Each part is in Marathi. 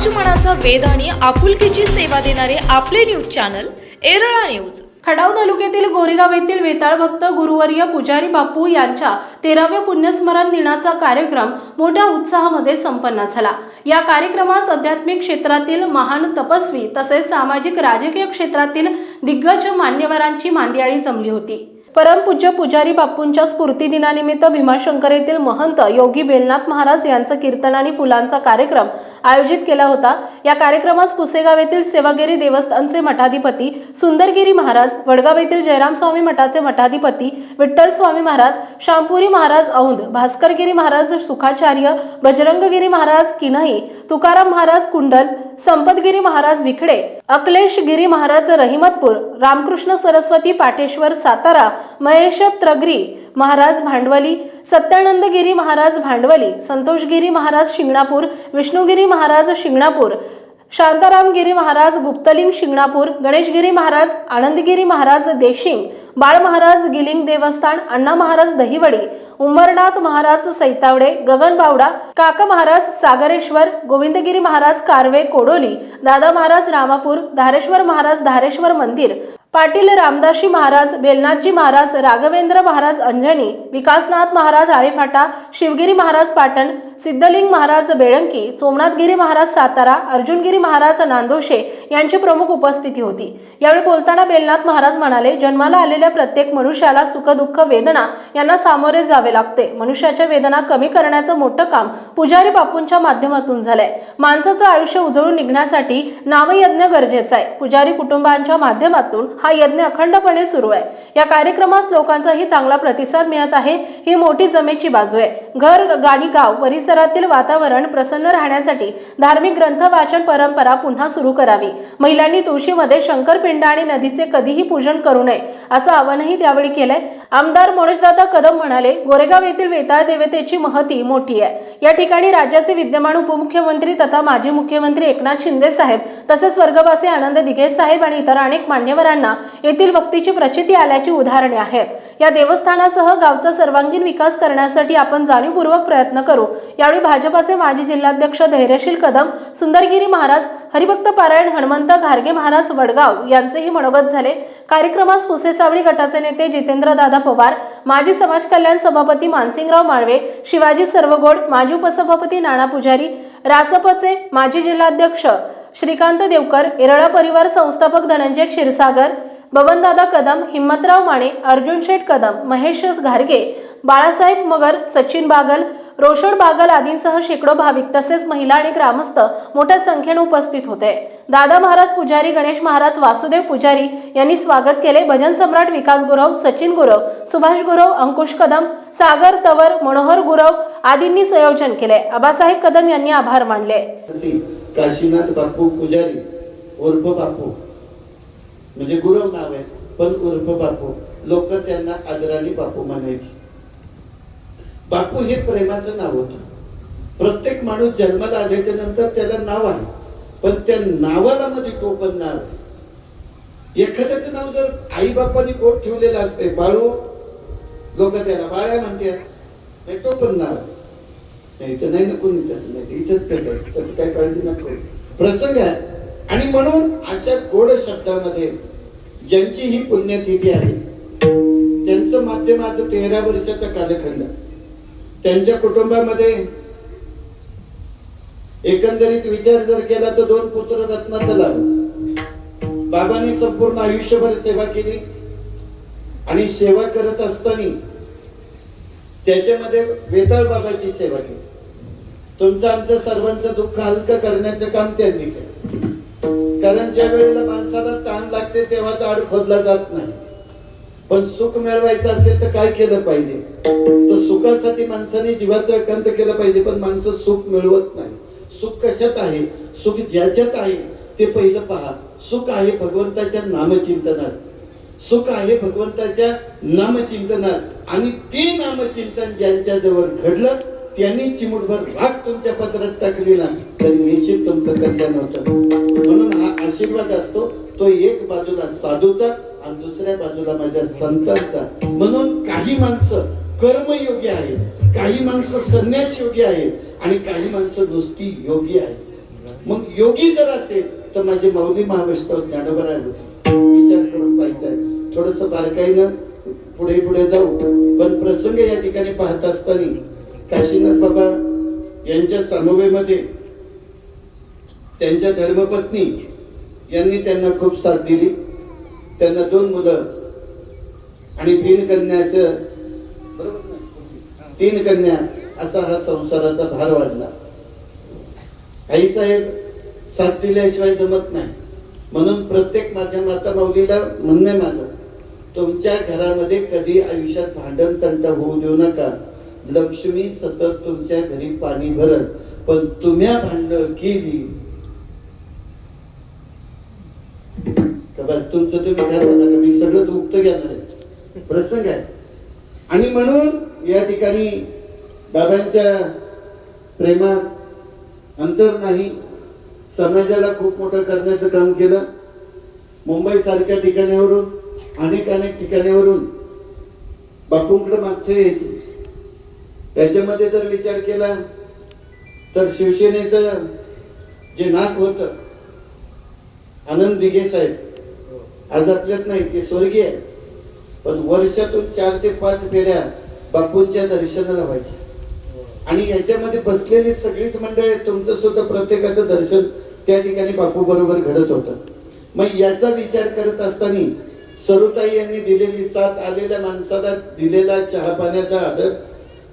समाजमनाचा वेद आणि आपुलकीची सेवा देणारे आपले news channel Erala news. Khadav तालुक्यातील गोरेगाव येथील वेताळ भक्त गुरुवर्य पुजारी बापू यांच्या तेराव्या पुण्यस्मरण दिनाचा कार्यक्रम मोठ्या उत्साहामध्ये संपन्न झाला. या कार्यक्रमास आध्यात्मिक क्षेत्रातील महान तपस्वी तसेच सामाजिक राजकीय क्षेत्रातील दिग्गज मान्यवरांची मांदियाळी जमली होती. परमपूज्य पुजारी बापूंच्या स्फूर्ती दिनानिमित्त भीमाशंकर येथील महंत योगी बेलनाथ महाराज यांचं कीर्तन आणि फुलांचा कार्यक्रम आयोजित केला होता. या कार्यक्रमास पुसेगाव येथील सेवागिरी देवस्थानचे मठाधिपती सुंदरगिरी महाराज वडगाव येथील जयराम स्वामी मठाचे मठाधिपती विठ्ठल स्वामी महाराज शामपुरी महाराज औंध भास्करगिरी महाराज सुखाचार्य बजरंगगिरी महाराज किन्हई तुकाराम महाराज कुंडल संपतगिरी महाराज विखडे अकलेशगिरी महाराज रहिमतपूर रामकृष्ण सरस्वती पाटेश्वर सातारा महेश त्रगरी महाराज भांडवली सत्यानंदगिरी महाराज भांडवली संतोषगिरी महाराज शिंगणापूर विष्णुगिरी महाराज शिंगणापूर शांतारामगिरी महाराज गुप्तलिंग शिंगणापूर गणेशगिरी महाराज आनंदगिरी महाराज देशिंग बाळ महाराज गिलिंग देवस्थान अण्णा महाराज दहिवडी उंबरनाथ महाराज सैतावडे गगन बावडा काका महाराज सागरेश्वर गोविंदगिरी महाराज कारवे कोडोली दादा महाराज रामापूर धारेश्वर महाराज धारेश्वर मंदिर पाटील रामदासी महाराज बेलनाथजी महाराज राघवेंद्र महाराज अंजनी विकासनाथ महाराज आळेफाटा शिवगिरी महाराज पाटण सिद्धलिंग महाराज बेळंकी सोमनाथगिरी महाराज सातारा अर्जुनगिरी महाराज नांदोशे यांची प्रमुख उपस्थिती होती. यावेळी बोलताना बेलनाथ महाराज म्हणाले जन्माला आलेल्या प्रत्येक मनुष्याला सुखदुःख वेदना यांना सामोरे जावे लागते. मनुष्याच्या वेदना कमी करण्याचं मोठं काम पुजारी बापूंच्या माध्यमातून झालंय. माणसाचं आयुष्य उजळून निघण्यासाठी नामयज्ञ गरजेचा आहे. पुजारी कुटुंबांच्या माध्यमातून हा यज्ञ अखंडपणे सुरू आहे. या कार्यक्रमास लोकांचाही चांगला प्रतिसाद मिळत आहे. ही मोठी जमेची बाजू आहे. घर गाणी गाव परिसरातील वातावरण प्रसन्न राहण्यासाठी धार्मिक ग्रंथ वाचन परंपरा पुन्हा सुरू करावी. महिलांनी तुळशीमध्ये शंकरपिंड आणि नदीचे कधीही पूजन करू नये असं आवाहनही त्यावेळी केलंय. आमदार मनोजदादा कदम म्हणाले गोरेगाव येथील वेताळ देवतेची महती मोठी आहे. या ठिकाणी राज्याचे विद्यमान उपमुख्यमंत्री तथा माजी मुख्यमंत्री एकनाथ शिंदे साहेब तसेच स्वर्गवासी आनंद दिघे साहेब आणि इतर अनेक मान्यवरांना येथील भक्तीची प्रचिती आल्याची उदाहरणे आहेत. या देवस्थानासह गावचा सर्वांगीण विकास करण्यासाठी आपण जाणीवपूर्वक प्रयत्न करू. यावेळी भाजपाचे माजी जिल्हाध्यक्ष धैर्यशील कदम सुंदरगिरी महाराज हरिभक्त पारायण हनुमंत घारगे महाराज वडगाव यांचेही मनोगत झाले. कार्यक्रमास पुसेसावळी गटाचे नेते जितेंद्र दादा पवार माजी समाज कल्याण सभापती मानसिंगराव माळवे शिवाजी सर्वगोड माजी उपसभापती नाना पुजारी रासपचे माजी जिल्हाध्यक्ष श्रीकांत देवकर एरळा परिवार संस्थापक धनंजय क्षीरसागर बबनदादा कदम हिम्मतराव माने अर्जुन शेठ कदम महेश घारगे बाळासाहेब मगर सचिन बागल रोशन बागल आदींसह शेकडो भाविक तसेच महिला आणि ग्रामस्थ मोठ्या संख्येने उपस्थित होते. दादा महाराज पुजारी गणेश महाराज वासुदेव पुजारी यांनी स्वागत केले. भजन सम्राट विकास गुरव सचिन गुरव सुभाष गुरव अंकुश कदम सागर तवर मनोहर गुरव आदींनी संयोजन केले. आबासाहेब कदम यांनी आभार मानले. काशीनाथ बापू पुजारी उर्फ बापू. म्हणजे गुरव नाव आहे पण उर्फ बापू. लोक त्यांना आदराने बापू म्हणायची. बापू हे प्रेमाचं नाव होतं. प्रत्येक माणूस जन्माला आल्याच्यानंतर त्याला नाव आहे पण त्या नावाला म्हणजे मध्ये टोपण नाव एखाद्याचं नाव जर आई बापांनी कोट ठेवलेलं असते बाळू लोक त्याला बाळ्या म्हणतात हे टोपण नाव नाही तर नाही ना कोणी तसं नाही इथंच काय तसं काही काळजी नको प्रसंग आहे. आणि म्हणून अशा गोड शब्दामध्ये ज्यांची ही पुण्यतिथी आहे त्यांचं माध्यम आज तेरा वर्षाचा कालखंड त्यांच्या कुटुंबामध्ये एकंदरीत विचार जर केला तर दोन पुत्र रत्नाचा लाभ बाबांनी संपूर्ण आयुष्यभर सेवा केली. आणि सेवा करत असताना त्याच्यामध्ये वेताळ बाबाची सेवा केली. तुमचं आमचं सर्वांचं दुःख हलकं करण्याचं काम त्यांनी केलं. कारण ज्या वेळेला माणसाला ताण लागते तेव्हाच आड खोदला जात नाही. पण सुख मिळवायचं असेल तर काय केलं पाहिजे? तर सुखासाठी माणसाने जीवाचं एकांत केलं पाहिजे पण माणसं सुख मिळवत नाही. सुख कशात आहे? सुख ज्याच्यात आहे ते पहिलं पहा. सुख आहे भगवंताच्या नामचिंतनात. सुख आहे भगवंताच्या नामचिंतनात. आणि ते नामचिंतन ज्यांच्या जवळ घडलं त्यांनी चिमुटभर भाग तुमच्या पत्रात टाकलेला. तर तरी निश्चित तुमचं कल्याण होतं. म्हणून हा आशीर्वाद असतो तो एक बाजूला साधूचा आणि दुसऱ्या बाजूला माझ्या संतांचा. म्हणून काही माणसं कर्मयोगी आहे काही माणसं संन्यास योगी आहे आणि काही माणसं नुसती योगी आहे मग योगी जर असेल तर माझे माऊली महाविष्णू ज्ञानोबराय होते विचार करून पाहिजे थोडस बारकाईनं पुढे पुढे जाऊ. पण प्रसंग या ठिकाणी पाहत असताना काशीनाथ बाबा यांच्या समवेमध्ये त्यांच्या धर्मपत्नी यांनी त्यांना खूप साथ दिली. त्यांना दोन मुलं आणि तीन कन्याचं बरोबर तीन कन्या असा हा संसाराचा भार वाढला. आई साहेब साथ दिल्याशिवाय जमत नाही. म्हणून प्रत्येक माझ्या माता माऊलीला म्हणणं माझं तुमच्या घरामध्ये कधी आयुष्यात भांडण तंट होऊ देऊ नका. लक्ष्मी सतत तुमच्या घरी पाणी भरत पण तुम्ही भांडण केली का बस तुमचं तुम्ही ठरवा मी सगळंच उक्त घेणार आहे. प्रसंग आहे. आणि म्हणून या ठिकाणी बाबांच्या प्रेमात अंतर नाही. समाजाला खूप मोठं करण्याचं काम केलं. मुंबई सारख्या ठिकाणावरून अनेक अनेक ठिकाणावरून बापूंकडे मागचे यायचे. त्याच्यामध्ये जर विचार केला तर शिवसेनेचं जे नाक होतं आनंद दिघे साहेब आज नाही ते स्वर्गीय पण वर्षातून चार ते पाच फेऱ्या बापूंच्या दर्शनाला व्हायच्या. आणि याच्यामध्ये बसलेली सगळीच मंडळी तुमचं सुद्धा प्रत्येकाचं दर्शन त्या ठिकाणी बापू बरोबर घडत होतं. मग याचा विचार करत असताना सरुताई यांनी दिलेली साथ आलेल्या माणसाला दिलेला चहा पाण्याचा आदर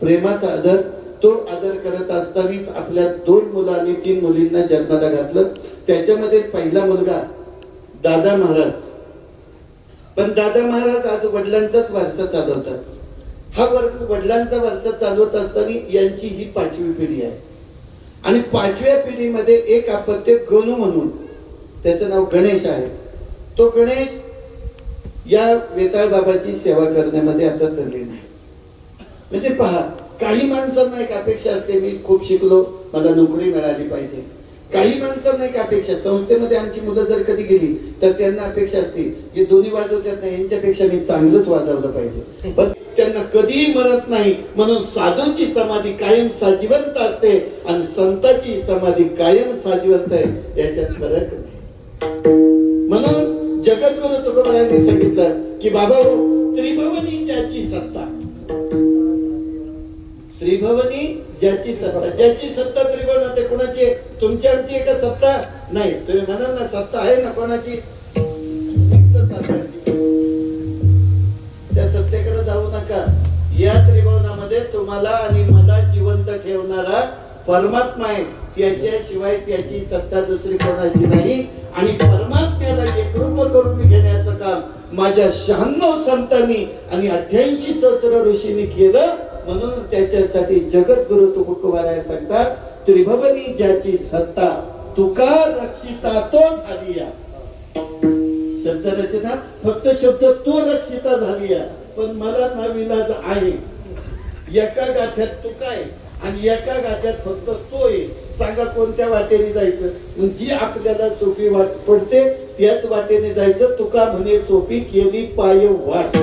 प्रेमाचा आदर तो आदर करत असतानाच आपल्या दोन मुलं आणि तीन मुलींना जन्माला घातलं. त्याच्यामध्ये पहिला मुलगा दादा महाराज. पण दादा महाराज आज वडिलांचाच वारसा चालवतात हा वर्ग वडिलांचा वारसा चालवत असताना यांची ही पाचवी पिढी आहे. आणि पाचव्या पिढीमध्ये एक अपत्य गणू म्हणून त्याचं नाव गणेश आहे. तो गणेश या वेताळ बाबाची सेवा करण्यामध्ये आता तल्लीन नाही म्हणजे पहा काही माणसांना एक अपेक्षा असते मी खूप शिकलो मला नोकरी मिळाली पाहिजे. काही माणसांना एक अपेक्षा? संस्थेमध्ये आमची मुलं जर कधी गेली तर त्यांना अपेक्षा असते जे दोन्ही वाजवतात ना यांच्यापेक्षा मी चांगलंच वाजवलं पाहिजे. पण त्यांना कधीही मरत नाही म्हणून साधूची समाधी कायम साजिवंत असते आणि संताची समाधी कायम साजिवंत आहे याच्यात फरक म्हणून जगद्गुरु तुकोबारायांनी सांगितलं की बाबा हो त्रिभवनी ज्याची सत्ता. त्रिभवनी ज्याची सत्ता ज्याची सत्ता त्रिभुवन ते कोणाची आहे? तुमची आमची आहे का सत्ता नाही. तुम्ही म्हणाल ना सत्ता आहे ना कोणाची? त्या सत्तेकडे जाऊ नका. या त्रिभुवनामध्ये तुम्हाला आणि मला जिवंत ठेवणारा परमात्मा आहे. त्याच्याशिवाय त्याची सत्ता दुसरी कोणाची नाही. आणि परमात्म्याला एकरूप करून घेण्याचं काम माझ्या शहाण्णव संतांनी आणि अठ्याऐंशी सहस्र ऋषींनी केलं. म्हणून त्याच्यासाठी जगद्गुरु तुकोबाराय सांगतात त्रिभवनी ज्याची सत्ता तुका रक्षिता तो झाली या शब्द रचना फक्त शब्द तो रक्षिता झाली पण मला ना आहे. एका गाठ्यात तुका आहे आणि एका गाठ्यात फक्त तो आहे. सांगा कोणत्या वाटेने जायचं? जी आपल्याला सोपी वाट पडते त्याच वाटेने जायचं. तुका म्हणे सोपी केली पाय वाट.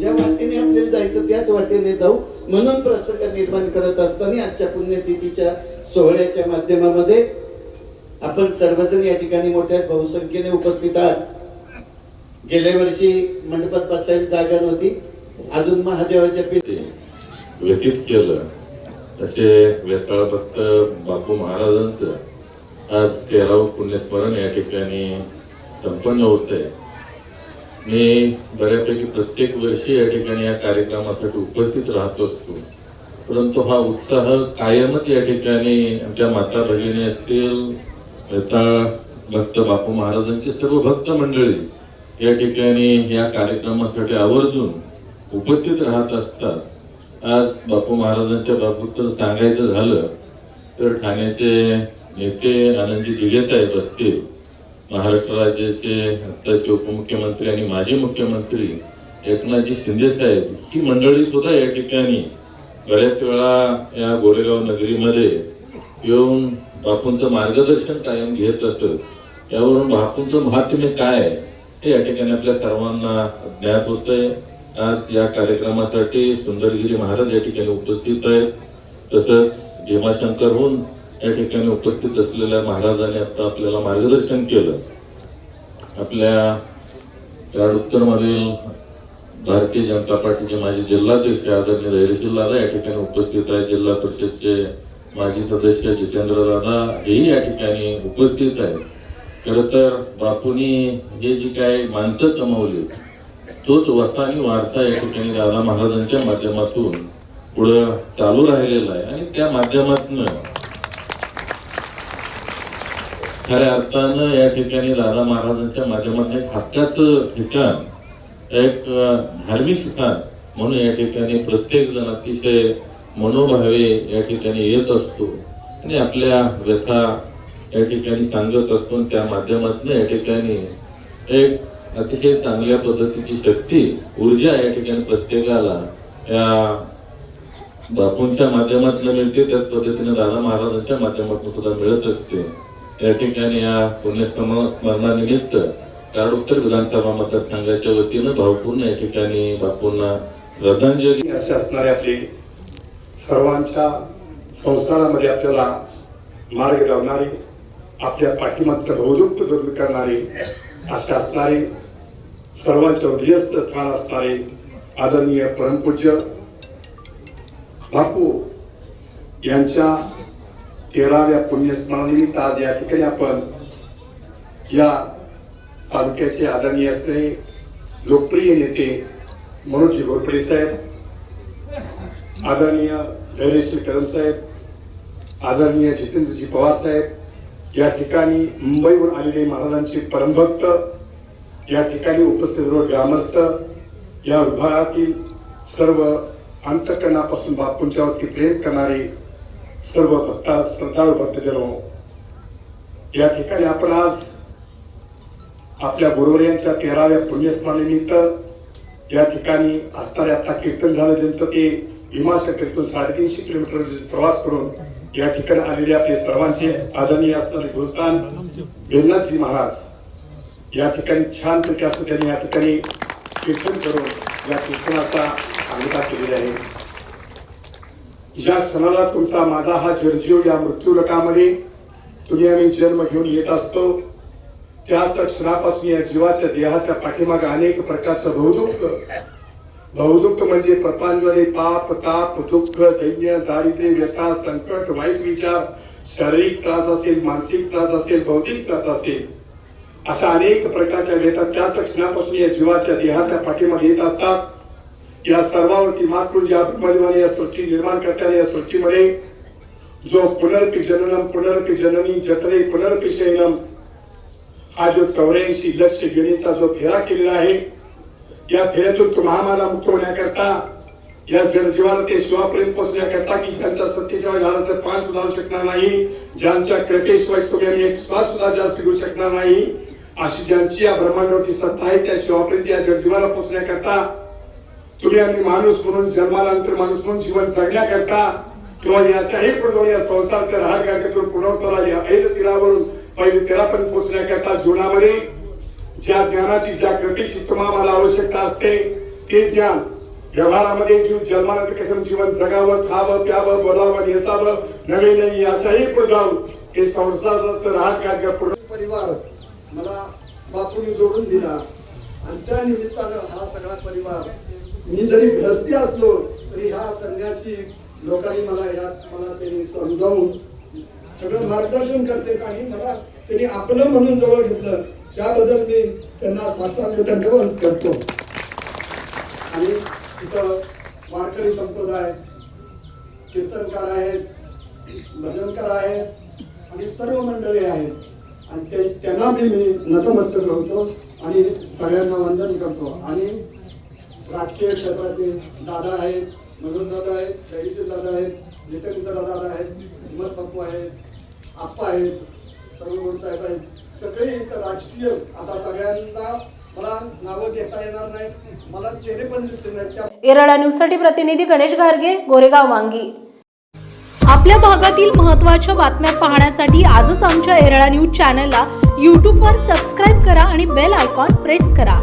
ज्या वाटेने आपल्याला जायचं त्याच वाटेने जाऊ. म्हणून प्रसंग निर्माण करत असताना आजच्या पुण्यतिथीच्या सोहळ्याच्या माध्यमामध्ये आपण सर्वजण या ठिकाणी मोठ्या बहुसंख्येने उपस्थित आहात. गेल्या वर्षी मंडपात बसायला जागा नव्हती. अजून महादेवाच्या पीठ व्यतीत केलं. तसे वेताळ भक्त बापू महाराजांचं आज तेरावं पुण्यस्मरण या ठिकाणी संपन्न होत आहे मी बऱ्यापैकी प्रत्येक वर्षी या ठिकाणी या कार्यक्रमासाठी उपस्थित राहत असतो. परंतु हा उत्साह कायमच या ठिकाणी आमच्या माता भगिनी असतील लता भक्त बापू महाराजांची सर्व भक्त मंडळी या ठिकाणी या कार्यक्रमासाठी आवर्जून उपस्थित राहत असतात. आज बापू महाराजांच्या बाबतीत तर सांगायचं झालं तर ठाण्याचे नेते आनंदी दिघे साहेब असतील महाराष्ट्र राज्याचे आत्ताचे उपमुख्यमंत्री आणि माजी मुख्यमंत्री एकनाथजी शिंदे साहेब ही मंडळी सुद्धा या ठिकाणी बऱ्याच वेळा या गोरेगाव नगरीमध्ये येऊन बापूंचं मार्गदर्शन कायम घेत असत. यावरून बापूंचं महात्म्य काय आहे हे या ठिकाणी आपल्या सर्वांना ज्ञात होतंय. आज या कार्यक्रमासाठी सुंदरगिरी महाराज या ठिकाणी उपस्थित आहेत. तसंच भीमाशंकरहून या ठिकाणी उपस्थित असलेल्या महाराजांनी आता आपल्याला मार्गदर्शन केलं. आपल्या उत्तरमधील भारतीय जनता पार्टीचे माजी जिल्हाध्यक्ष आदरणीय धैर्यशील दादा या ठिकाणी उपस्थित आहेत. जिल्हा परिषदचे माजी सदस्य जितेंद्र दादा हेही या ठिकाणी उपस्थित आहेत. खर तर बापूंनी हे जी काय माणसं कमवली तोच वसा आणि वारसा या ठिकाणी दादा महाराजांच्या माध्यमातून पुढं चालू राहिलेला आहे आणि त्या माध्यमातून खऱ्या अर्थानं या ठिकाणी दादा महाराजांच्या माध्यमातून एक हक्काचं ठिकाण एक धार्मिक स्थान म्हणून या ठिकाणी प्रत्येक जण अतिशय मनोभावे या ठिकाणी येत असतो आणि आपल्या व्यथा या ठिकाणी सांगत असतो त्या माध्यमातून या ठिकाणी एक अतिशय चांगल्या पद्धतीची शक्ती ऊर्जा या ठिकाणी प्रत्येकाला या बापूंच्या माध्यमातून मिळते त्याच पद्धतीने दादा महाराजांच्या माध्यमातून सुद्धा मिळत असते. या ठिकाणी या पुण्यस्मरण स्मरणानिमित्त उत्तर विधानसभा मतदारसंघाच्या वतीनं भावपूर्ण या ठिकाणी बापूंना श्रद्धांजली. असे असणारे आपले सर्वांच्या संसारामध्ये आपल्याला मार्ग लावणारे आपल्या पाठीमागचं बहुदुःख दूर करणारे असे असणारे सर्वांच्या हृदयस्थ स्थान असणारे आदरणीय परमपूज्य बापू यांच्या तेराव्या पुण्यस्मरणानिमित्त आज या ठिकाणी आपण या तालुक्याचे आदरणीय असणे लोकप्रिय नेते मनोजी घोरपडे साहेब आदरणीय धैर्यश्री कदम साहेब आदरणीय जितेंद्रजी पवार साहेब या ठिकाणी मुंबईहून आलेले महाराजांचे परमभक्त या ठिकाणी उपस्थित सर्व ग्रामस्थ या विभागातील सर्व अंतकरणापासून बापूंच्यावरती प्रेम करणारे सर्व भक्ता श्रद्धाळू भक्तजनो या ठिकाणी आपण आज आपल्या गुरुवर यांच्या तेराव्या पुण्यस्मरणानिमित्त या ठिकाणी असणारे आता कीर्तन झालं ज्यांचं ते भीमाशक्तीतून साडेतीनशे किलोमीटर प्रवास करून या ठिकाणी आलेले आपले सर्वांचे आदरणीय असणारे गुरुस्थान बेलनाथजी महाराज या ठिकाणी छान पैकी असं त्यांनी या ठिकाणी कीर्तन करून या कीर्तनाचा सांगता केलेली आहे. ज्या क्षणाला तुमचा माझा हा जर्जीव या मृत्यू रटामध्ये तुम्ही आम्ही जन्म घेऊन येत असतो त्याच क्षणापासून या जीवाच्या देहाच्या पाठीमागे अनेक प्रकारचं बहुदुःख बहुदुःख म्हणजे प्रपंचमध्ये पाप ताप दुःख दैन्य दारिद्र्य व्यथा संकट वाईट विचार शारीरिक त्रास असेल मानसिक त्रास असेल बौद्धिक त्रास असेल अशा अनेक प्रकारच्या व्यथा त्याच क्षणापासून या जीवाच्या देहाच्या पाठीमागे येत असतात. या सर्वावरती मात करून ज्या ब्रह्मदेवाने या सृष्टी निर्माण करताना या सृष्टीमध्ये जो पुनर्पी जननम पुनर्पी जननी जठरे पुनर्पी शयनम हा जो चौऱ्याऐंशी लक्ष गणीचा जो फेरा केलेला आहे या फेऱ्यातून तो महामाला मुक्त होण्याकरता या जनजीवाला ते शिवापर्यंत पोहोचण्याकरता की ज्यांच्या सत्तेच्या झाडाचं पान सुद्धा होऊ शकणार नाही ज्यांच्या कृपेशिवाय तुम्ही आम्ही एक श्वास सुद्धा जास्त घेऊ शकणार नाही अशी ज्यांची या ब्रह्मांडावरची सत्ता आहे त्या शिवापर्यंत या जनजीवाला पोहोचण्याकरता तुम्ही आम्ही माणूस म्हणून जन्मालांतर माणूस म्हणून जीवन जगण्याकरता किंवा याच्याही पूर्ण या संसाराच्या राहत्यातून पुनवताला या ऐद तीरावरून पहिले तेरापर्यंत पोहोचण्याकरता जीवनामध्ये ज्या ज्ञानाची ज्या कृपेची तुम्हाला आवश्यकता असते ते ज्ञान व्यवहारामध्ये जीव जन्मानंतर कसं जीवन जगावं खावं प्यावं बोलावं नेसावं नवे नाही याच्याही पुढे जाऊन हे संसाराचं राहत कार्य पूर्ण परिवार मला बापूने जोडून दिला. आणि त्या निमित्तानं हा सगळा परिवार मी जरी ग्रस्ती असलो तरी ह्या संन्यासी लोकांनी मला यात मला त्यांनी समजावून सगळं मार्गदर्शन करते आणि मला त्यांनी आपलं म्हणून जवळ घेतलं. त्याबद्दल मी त्यांना साष्टांग धन्यवाद करतो. आणि इथं वारकरी संप्रदाय कीर्तनकार आहेत भजनकार आहेत आणि सर्व मंडळी आहेत. आणि ते त्यांना मी मी नतमस्तक होतो आणि सगळ्यांना वंदन करतो. आणि राजकीय क्षेत्रातील दादा आहेत मनोज दादा आहेत जयश्री दादा आहेत जितेंद्र दादा आहेत हिमत पप्पू आहेत आप्पा आहेत सर्व साहेब आहेत. सगळे राजकीय आता सगळ्यांना मला नावं घेता येणार नाही मला चेहरे पण दिसले नाहीत. त्या एरळा न्यूजसाठी प्रतिनिधी गणेश घारगे गोरेगाव वांगी. आपल्या भागातील महत्त्वाच्या बातम्या पाहण्यासाठी आजच आमच्या एरळा न्यूज चॅनलला यूट्यूबवर सबस्क्राईब करा आणि बेल आयकॉन प्रेस करा.